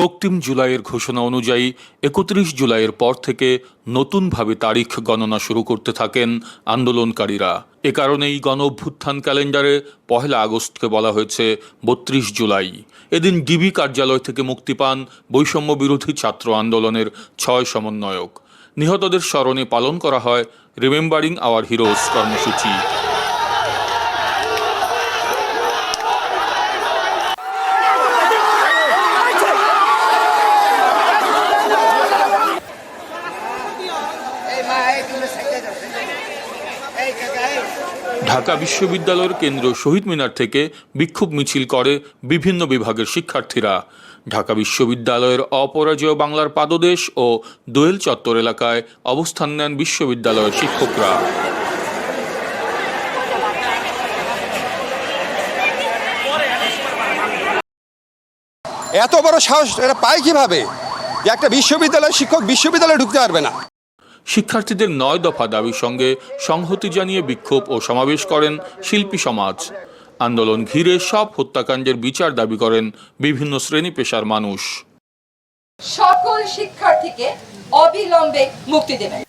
রক্তিম জুলাইয়ের ঘোষণা অনুযায়ী একত্রিশ জুলাইয়ের পর থেকে নতুনভাবে তারিখ গণনা শুরু করতে থাকেন আন্দোলনকারীরা। এ কারণেই গণ অভ্যুত্থান ক্যালেন্ডারে পহেলা আগস্টকে বলা হয়েছে বত্রিশ জুলাই। এদিন ডিবি কার্যালয় থেকে মুক্তি পান বৈষম্য বিরোধী ছাত্র আন্দোলনের ছয় সমন্বয়ক। নিহতদের স্মরণে পালন করা হয় রিমেম্বারিং আওয়ার হিরোজ কর্মসূচি। ঢাকা বিশ্ববিদ্যালয়ের কেন্দ্রীয় শহীদ মিনার থেকে বিক্ষোভ মিছিল করে বিভিন্ন বিভাগের শিক্ষার্থীরা। ঢাকা বিশ্ববিদ্যালয়ের অপরাজয় বাংলার পাদদেশ ও দোয়েল চত্বর এলাকায় অবস্থান নেন বিশ্ববিদ্যালয়ের শিক্ষকরা। এত বড় সাহস এরা পায় কীভাবে? একটা বিশ্ববিদ্যালয়ের শিক্ষক বিশ্ববিদ্যালয়ে ঢুকতে পারবে না। শিক্ষার্থীদের নয় দফা দাবির সঙ্গে সংহতি জানিয়ে বিক্ষোভ ও সমাবেশ করেন শিল্পী সমাজ। আন্দোলন ঘিরে সব হত্যাকাণ্ডের বিচার দাবি করেন বিভিন্ন শ্রেণি পেশার মানুষ। সকল শিক্ষার্থীকে অবিলম্বে মুক্তি দেবেন।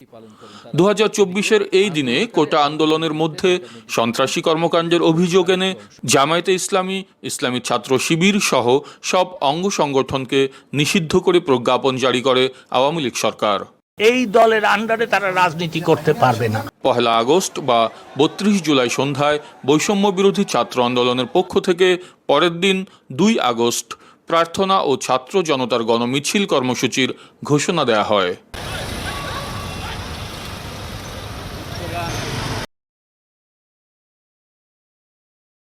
দু হাজার চব্বিশের এই দিনে কোটা আন্দোলনের মধ্যে সন্ত্রাসী কর্মকাণ্ডের অভিযোগ এনে জামায়াতে ইসলামী ইসলামী ছাত্র শিবির সহ সব অঙ্গ সংগঠনকে নিষিদ্ধ করে প্রজ্ঞাপন জারি করে আওয়ামী লীগ সরকার। এই দলের আন্ডারে তারা রাজনীতি করতে পারবে না। পহেলা আগস্ট বা বত্রিশ জুলাই সন্ধ্যায় বৈষম্য বিরোধী ছাত্র আন্দোলনের পক্ষ থেকে পরের দিন দুই আগস্ট প্রার্থনা ও ছাত্র জনতার গণমিছিল কর্মসূচির ঘোষণা দেয়া হয়।